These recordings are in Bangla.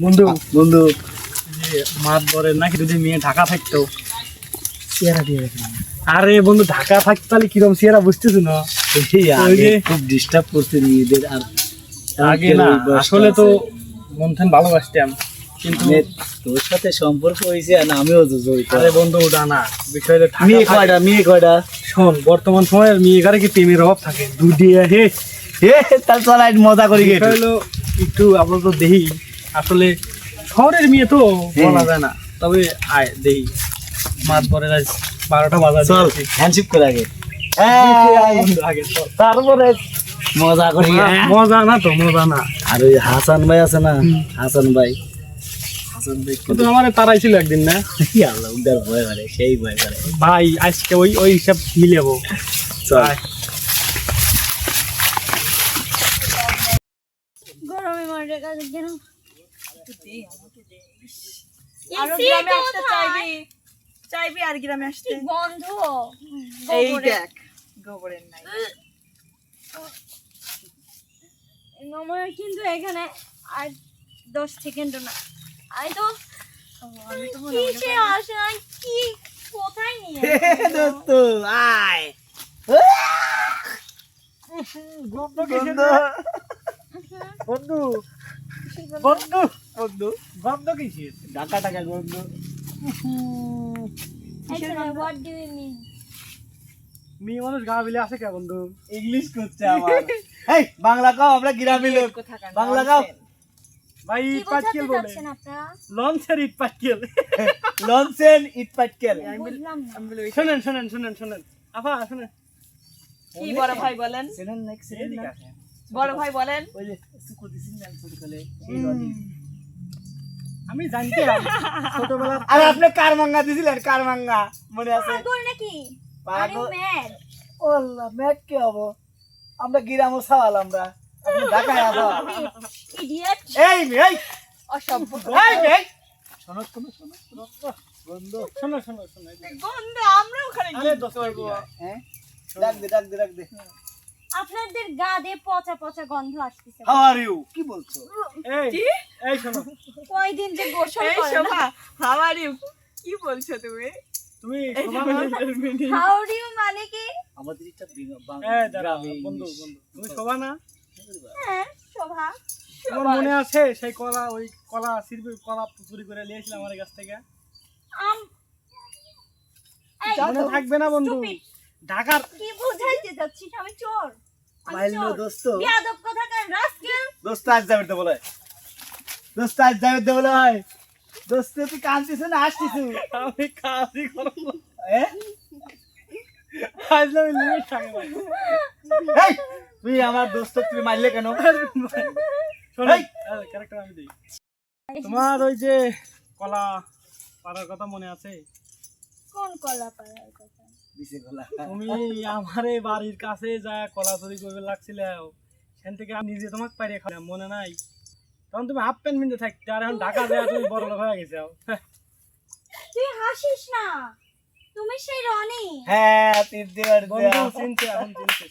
বন্ধু বন্ধু। মাত বরের নাকি যদি মেয়ে ঢাকা থাকতো? চেহারা দিয়ে আরে বন্ধু ঢাকা থাকতো তাহলে কিরম সিয়ারা বুঝতেছো না? খুব ডিস্টার্ব করতে মেয়েদের আর আগে না আসলে তো মন থেন ভালোবাসতাম কিন্তু তোর সাথে সম্পর্ক হয়েছে আর আমিও জড়িত। আরে বন্ধু ওটা না। বিষয় হলো ঢাকা মেয়ে কয়টা মেয়ে কয়টা শোন বর্তমান সময়ে মেয়ে কারে কি প্রেমের অভাব থাকে? দুদিয়া হে এ তার চল মজা করি হলো একটু আপাতত দেহি আসলে শহরের মেয়ে তো বলা যায় না। তবে আয় দেহি মাত পরের আজ বারোটা বাজা চল হ্যান্ডশিপ করে আগে। আগে তারপরে মজা করি। হ্যাঁ? মজা না তো মজা না। আর ওই হাসান ভাই আছে না হাসান ভাই। হাসান ভাই কিন্তু আমার তারাই ছিল একদিন না? কি আল্লাহ ভয় করে সেই ভয় করে। ভাই আজকে ওই ওই হিসাব মিলাবো চল আয়। গরমে মরে গেছে কেন আরও গ্রামে আসতে চাইবি? চাইবি আর গ্রামে আসতে। গন্ধ এই দেখ গোবরের নাই। আমার কিন্তু এখানে আর দশ সেকেন্ড না। আমি তো বন্ধু বন্ধু। বন্ধু বন্ধু গন্ধ কিসের? টাকা টাকা বন্ধু হোয়াট ডু ইউ মিন মেয়ে মানুষ গা বিলে আসে কে বন্ধু? ইংলিশ করছে আমার। এই বাংলা কাও আমরা গ্রামে লোক। বাংলা গাও ভাই ইট পাটকেল বলে। লঞ্চের ইট পাটকেল। লনসেন ইট পাটকেল। শোনেন শোনেন শোনেন শোনেন। আফা শোনেন। কি বড় ভাই বলেন? সেনেন নেক্সট। বড় ভাই বলেন। ওই যে সুকো দিছিন না ছোট কলে সেই রনি আমি জানতাম। ছোটবেলা আরে আপনি কার মাঙ্গা দিছিলেন? কার মাঙ্গা? মনে আছে? পাগল নাকি? পাগল? ম্যাড। ওল্লা ম্যাক কি হব? আমরা গিরামো সাওয়াল আমরা। আপনি ঢাকায় আবা ইডিয়েট এই মেয়ে, এই! অসভ্য। এই মেয়ে, শোনো শোনো শোনো শোনো। বন্ধু শোনো শোনো শোনো গন্ধ আমরা ওখানে আরে কি দশ করব। হ্যাঁ? ডাক দে ডাক দে ডাক দে। আপনাদের গা দিয়ে পচা পচা গন্ধ আসতেছে। হাউ আর ইউ কি বলছো? এই এই শোনো। কয়দিন যে গোসল এই শোভা হাউ আর ইউ কি বলছো তুমি? তুমি হাউ ডু ইউ মানে কি? আমাদের এটা বন্ধু বন্ধু। তুমি শোভা না? হ্যাঁ শোভা। মনে আছে সেই কলা ওই কলা সিরবি কলা চুরি করে নিয়েছিলাম আমার কাছ থেকে? আম এই, মনে থাকবে না বন্ধু। ঢাকার কি বুঝাইতে যাচ্ছিস? আমি চোর। মাইল নো দোস্ত। বিয়াদব কোথাকার? রাস্কেল? দোস্ত আজ যাবে তো বলে। দোস্ত আজ যাবে তো বলে হয়। দোস্ত তুই কাঁদছিস না? হাসছিস আমি কাজই করব হ্যাঁ কাজ আমি লিমিট থাকে ভাই। এই তুই আমার দোস্ত তুই মারলে কেন? শোনো এই! ক্যারেক্টার আমি দিই। তোমার ওই যে কলা পাড়ার কথা মনে আছে? কোন কলা পাড়ার কথা? বিছে গলা। তুমি আমার এই বাড়ির কাছে যা কলা চুরি করবে লাগছিল সেখান থেকে আমি নিজে তোমাকে পাইরে খাওয়া মনে নাই। তখন তুমি হাফ প্যান্ট পিনতে থাকতে আর এখন ঢাকা যায় তুমি বড় লোক হয়ে গেছো। তুই হাসিস না। তুমি সেই রনি। হ্যাঁ তিন দিবার বন্ধু চিনছে এখন চিনছে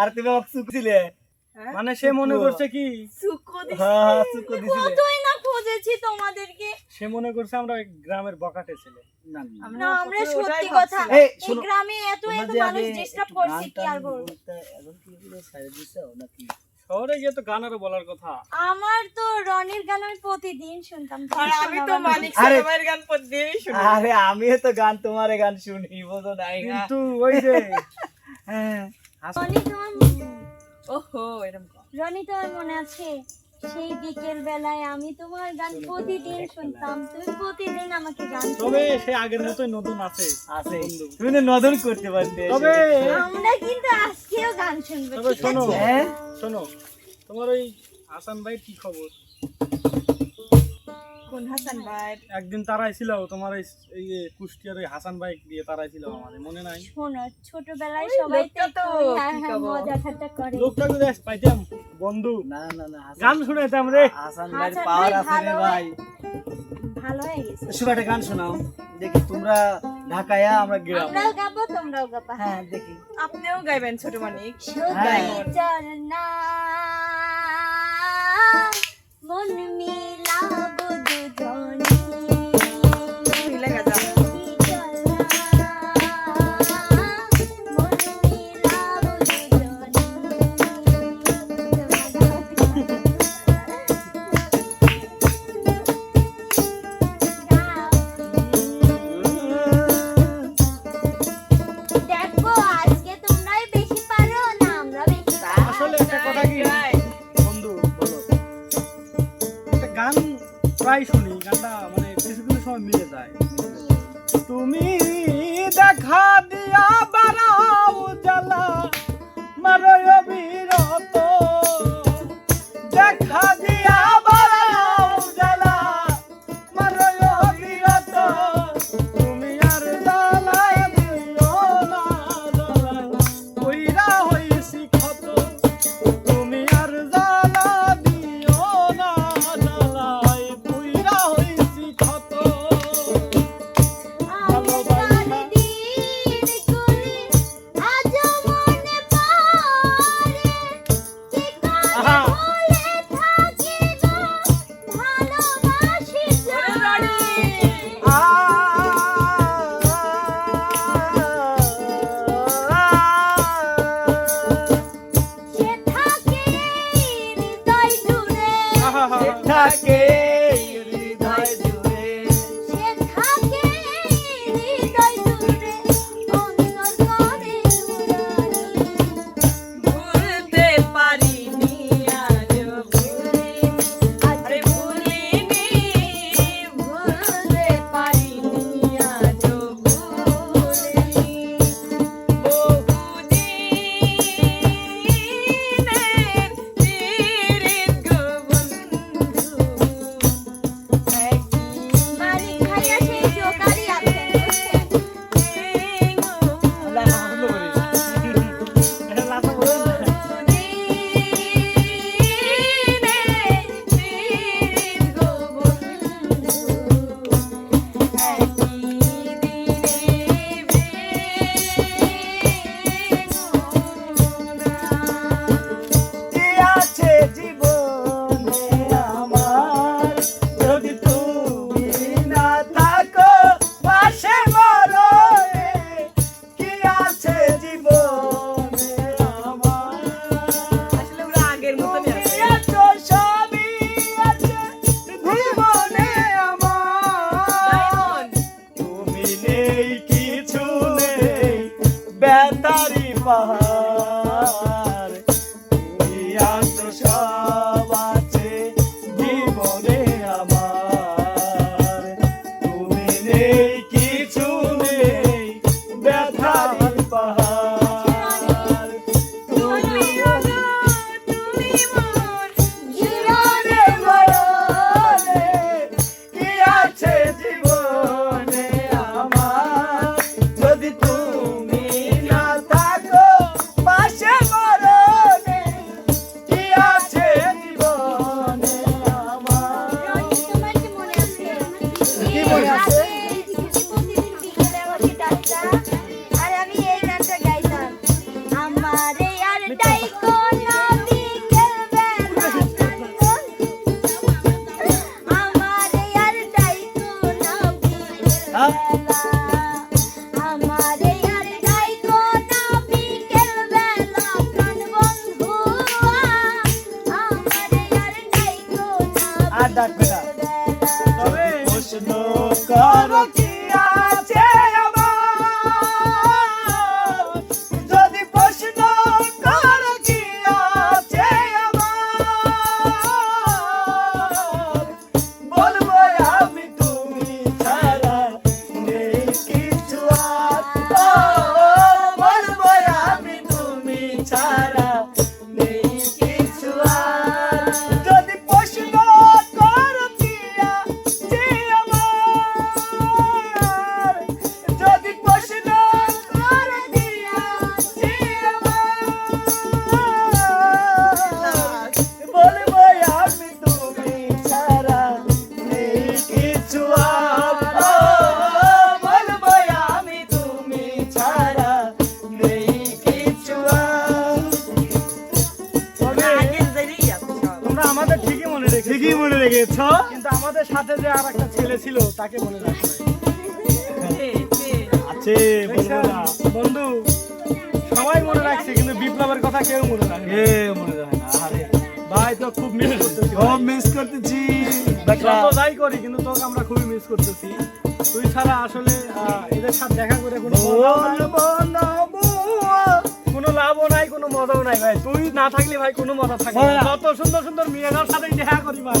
আর তুমি অক্সুক ছিলে দিলে মানে সে মনে করছে কি? হ্যাঁ হ্যাঁ চুক দিছিলে কতই না খুঁজেছি তোমাদেরকে। সে মনে করছে আমরা গ্রামের বকাটে ছেলে। না না না। আমরা সত্যি কথা এই, এই গ্রামে এত এত মানুষ ডিস্টার্ব করছে কি আর বলব? এখন কি এগুলো ছেড়ে দিছো নাকি? শহরে গিয়ে তো গান আরও বলার কথা। আমার তো রনির গান আমি প্রতিদিন শুনতাম। আর আমি তো মানিক সাহেবের গান প্রতিদিনই শুনি। আরে আমিও তো গান তোমার গান শুনি বোঝো নাই না কিন্তু ওই যে হ্যাঁ তোমার ওহো এরকম। রনি তোর মনে আছে সেই বিকেল বেলায় আমি তোমার গান প্রতিদিন শুনতাম। তুমি প্রতিদিন আমাকে গান তবে সে আগের মতোই নতুন আছে। আছে। তুমি তো নদন করতে পারতে তবে আমরা কিন্তু আজকেও গান শুনব তবে শোনো। হ্যাঁ? শোনো তোমার ওই হাসান ভাই কি খবর? কোন হাসান ভাই? একদিন তারাই ছিল তোমার এই কুষ্টিয়ার ওই হাসান ভাই দিয়ে তারাই ছিল আমাদের মনে নাই? শোনো ছোটবেলায় সবাই তো তো হ্যাঁ, হ্যাঁ? মজা ঠাট্টা করে। লোকটা যদি আজ পাইতাম বন্ধু। না না না গান শুনাইতাম রে। হাসান ভাই পাওয়ার আছে রে ভাই। ভালো হয়ে গেছে। শুভ একটা গান শোনাও। দেখি তোমরা ঢাকায় আমরা গ্রাম। আমরাও গাবো তোমরাও গাবা। হ্যাঁ দেখি। আপনিও গাইবেন ছোট মানিক। হ্যাঁ। চরনা মন মিলাবো গানটাই শুনি গানটা মানে কিছু কিছু সময় মিলে যায়। তুমি দেখা দিয়া Brown. love me. তাকে মনে রাখতে বন্ধু সবাই মনে রাখছে কিন্তু বিপ্লবের কথা কেউ মনে রাখে মনে রাখে ভাই তো খুব মিস করতেছি খুব মিস করতেছি। যাই করি কিন্তু তোকে আমরা খুবই মিস করতেছি। তুই ছাড়া আসলে এদের সাথে দেখা করে কোনো লাভ লাভও নাই কোনো মজাও নাই ভাই। তুই না থাকলে ভাই কোনো মজা থাকে যত সুন্দর সুন্দর মেয়েদের সাথেই দেখা করি ভাই।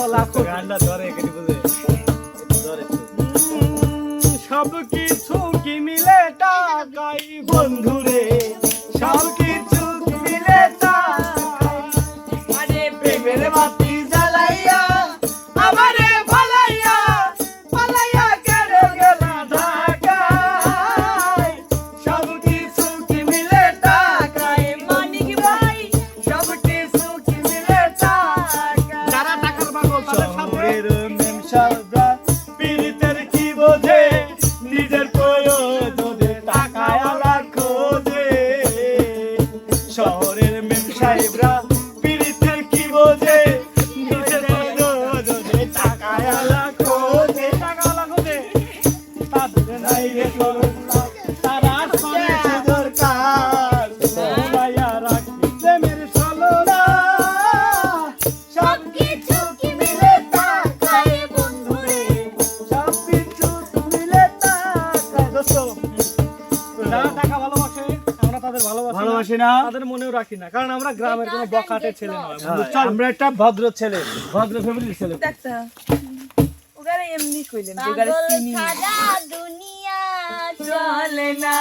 ওলা গান্ডা ধরে কেটে বুঝে। ভালোবাসি না। তাদের মনেও রাখি না কারণ আমরা গ্রামের কোনো বকাটে ছেলে নয় হ্যাঁ, আমরা একটা ভদ্র ছেলে ভদ্র ফ্যামিলির ছেলে। ওগারে এমনি কইলেন ওগারে চিনি। সারা দুনিয়া চলে না।